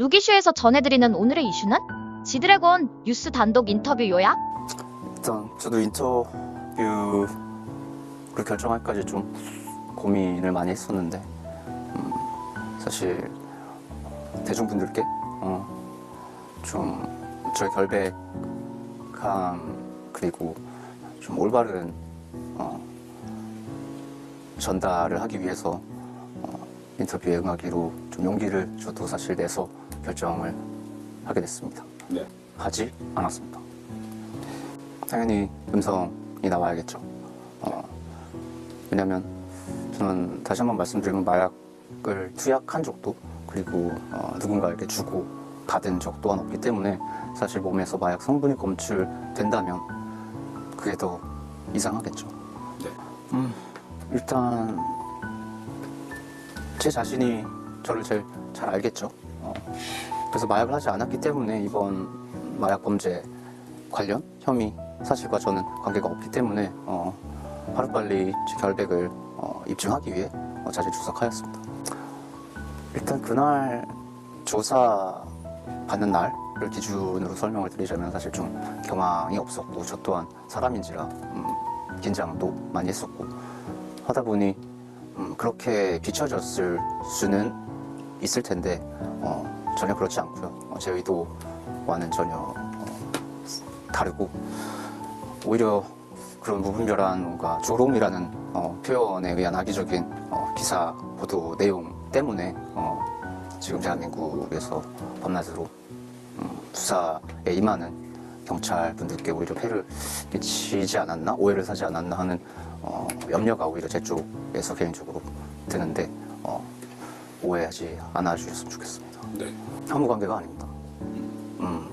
루기슈에서 전해드리는 오늘의 이슈는 지드래곤 뉴스 단독 인터뷰 요약. 일단 저도 인터뷰를 결정할까지 좀 고민을 많이 했었는데 음, 사실 대중분들께 어, 좀 저의 결백함 그리고 좀 올바른 어, 전달을 하기 위해서 어, 인터뷰에 응하기로 좀 용기를 저도 사실 내서 결정을 하게 됐습니다. 네. 하지 않았습니다. 당연히 음성이 나와야겠죠. 어, 왜냐면 저는 다시 한번 말씀드리면 마약을 투약한 적도 그리고 어, 누군가에게 주고 받은 적 또한 없기 때문에 사실 몸에서 마약 성분이 검출된다면 그게 더 이상하겠죠. 네. 음, 일단 제 자신이 저를 제일 잘 알겠죠. 어, 그래서 마약을 하지 않았기 때문에 이번 마약 범죄 관련 혐의 사실과 저는 관계가 없기 때문에 어, 하루빨리 제 결백을 어, 입증하기 위해 어, 자질出석하였습니다. 일단 그날 조사 받는 날을 기준으로 설명을 드리자면 사실 좀 경황이 없었고 저 또한 사람인지라 음, 긴장도 많이 했었고 하다 보니 음, 그렇게 비춰졌을 수는 있을 텐데 어, 전혀 그렇지 않고요. 어, 제 의도와는 전혀 어, 다르고 오히려 그런 무분별한 뭔가 조롱이라는 어, 표현에 의한 악의적인 어, 기사 보도 내용 때문에 어, 지금 대한민국에서 밤낮으로 음, 수사에 임하는 경찰 분들께 오히려 폐를 끼치지 않았나 오해를 사지 않았나 하는 어, 염려가 오히려 제 쪽에서 개인적으로 드는데 어, 오해하지 않아 주셨으면 좋겠습니다. 네. 아무 관계가 아닙니다. 음,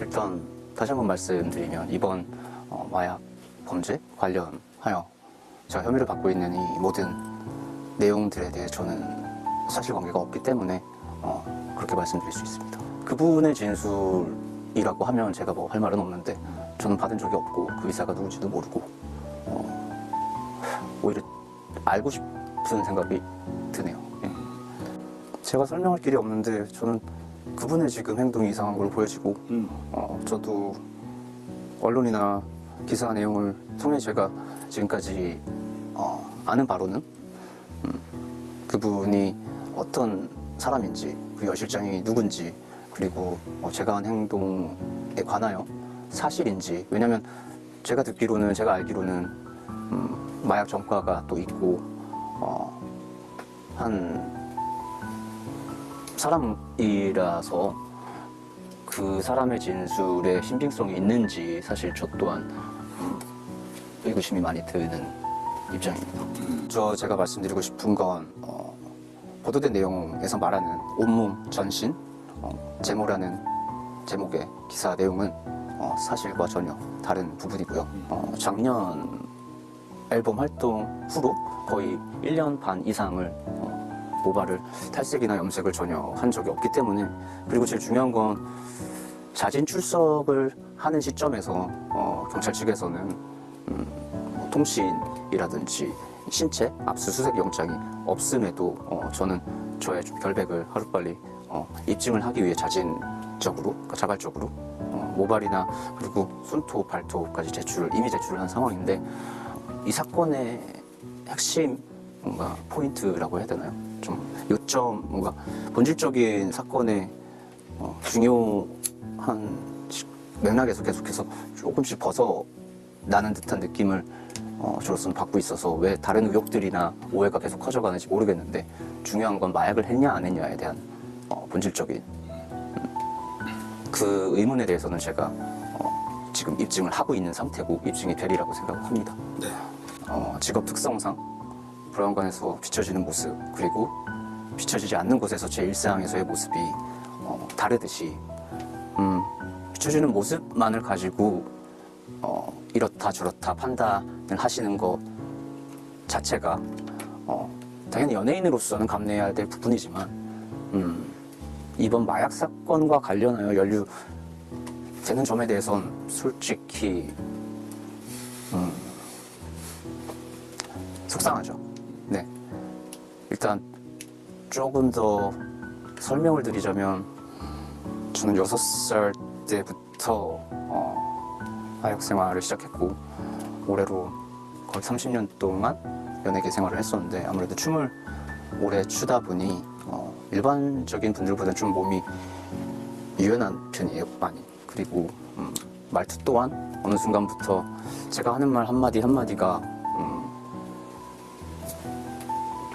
일단 다시 한번 말씀드리면 이번 어, 마약 범죄 관련하여 제가 혐의를 받고 있는 이 모든 내용들에 대해 저는 사실관계가 없기 때문에 어, 그렇게 말씀드릴 수 있습니다. 그분의 진술이라고 하면 제가 뭐 할 말은 없는데 저는 받은 적이 없고 그 의사가 누군지도 모르고 어, 오히려 알고 싶은 생각이. 제가 설명할 길이 없는데 저는 그분의 지금 행동이 이상한 걸로 보여지고 음. 어, 저도 언론이나 기사 내용을 통해 제가 지금까지 어, 아는 바로는 음, 그분이 어떤 사람인지 그 여실장이 누군지 그리고 어, 제가 한 행동에 관하여 사실인지 왜냐면 제가 듣기로는 제가 알기로는 음, 마약 전과가 또 있고 어, 한 사람이라서 그 사람의 진술에 신빙성이 있는지 사실 저 또한 음, 의구심이 많이 드는 입장입니다. 저 제가 말씀드리고 싶은 건 어, 보도된 내용에서 말하는 온몸 전신 어, 제모라는 제목의 기사 내용은 어, 사실과 전혀 다른 부분이고요. 어, 작년 앨범 활동 후로 거의 1년 반 이상을 어, 모발을 탈색이나 염색을 전혀 한 적이 없기 때문에 그리고 제일 중요한 건 자진 출석을 하는 시점에서 어, 경찰 측에서는 음, 뭐 통신이라든지 신체 압수수색 영장이 없음에도 어, 저는 저의 좀 결백을 하루빨리 어, 입증을 하기 위해 자진적으로 그러니까 자발적으로 어, 모발이나 그리고 손톱, 발톱까지 제출을 이미 제출을 한 상황인데 이 사건의 핵심 뭔가 포인트라고 해야 되나요? 좀 요점 뭔가 본질적인 사건의 어, 중요한 시- 맥락에서 계속해서 조금씩 벗어 나는 듯한 느낌을 어, 저로서는 받고 있어서 왜 다른 의혹들이나 오해가 계속 커져가는지 모르겠는데 중요한 건 마약을 했냐 안 했냐에 대한 어, 본질적인 음, 그 의문에 대해서는 제가 어, 지금 입증을 하고 있는 상태고 입증이 되리라고 생각을 합니다. 네. 어, 직업 특성상 브라운관에서 비춰지는 모습 그리고 비춰지지 않는 곳에서 제 일상에서의 모습이 어, 다르듯이 음, 비춰지는 모습만을 가지고 어, 이렇다 저렇다 판단을 하시는 것 자체가 어, 당연히 연예인으로서는 감내해야 될 부분이지만 음, 이번 마약 사건과 관련하여 연루되는 점에 대해선 솔직히 음, 속상하죠. 네. 일단 조금 더 설명을 드리자면 저는 6살 때부터 어, 아역 생활을 시작했고 올해로 거의 30년 동안 연예계 생활을 했었는데 아무래도 춤을 오래 추다 보니 어, 일반적인 분들보다는 좀 몸이 유연한 편이에요 많이 그리고 음, 말투 또한 어느 순간부터 제가 하는 말 한마디 한마디가 음,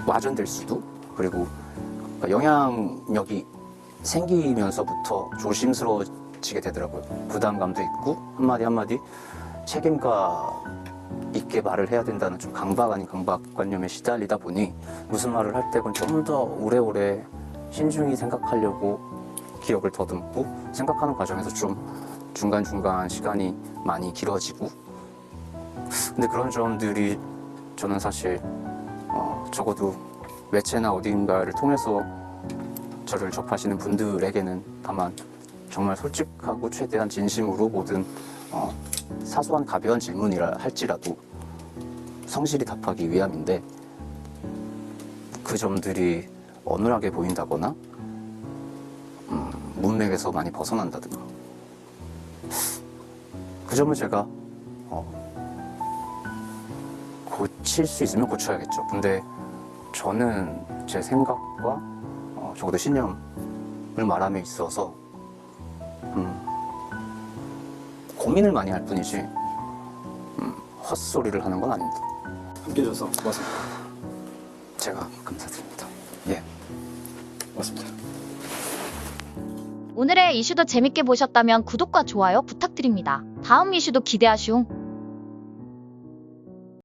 와전될 수도 그리고 영향력이 생기면서부터 조심스러워지게 되더라고요. 부담감도 있고 한마디 한마디 책임감 있게 말을 해야 된다는 좀 강박 아닌 강박관념에 시달리다 보니 무슨 말을 할 때건 좀 더 오래오래 신중히 생각하려고 기억을 더듬고 생각하는 과정에서 좀 중간중간 시간이 많이 길어지고. 근데 그런 점들이 저는 사실 어, 적어도 매체나 어딘가를 통해서 저를 접하시는 분들에게는 다만 정말 솔직하고 최대한 진심으로 모든 어, 사소한 가벼운 질문이라 할지라도 성실히 답하기 위함인데 그 점들이 어눌하게 보인다거나 음, 문맥에서 많이 벗어난다든가 그 점을 제가 어, 고칠 수 있으면 고쳐야겠죠. 근데 저는 제 생각과 어, 적어도 신념을 말함에 있어서 음, 고민을 많이 할 뿐이지 음, 헛소리를 하는 건 아닙니다. 함께 해줘서 고맙습니다. 제가 감사드립니다. 예. 고맙습니다. 오늘의 이슈도 재밌게 보셨다면 구독과 좋아요 부탁드립니다. 다음 이슈도 기대하시옹.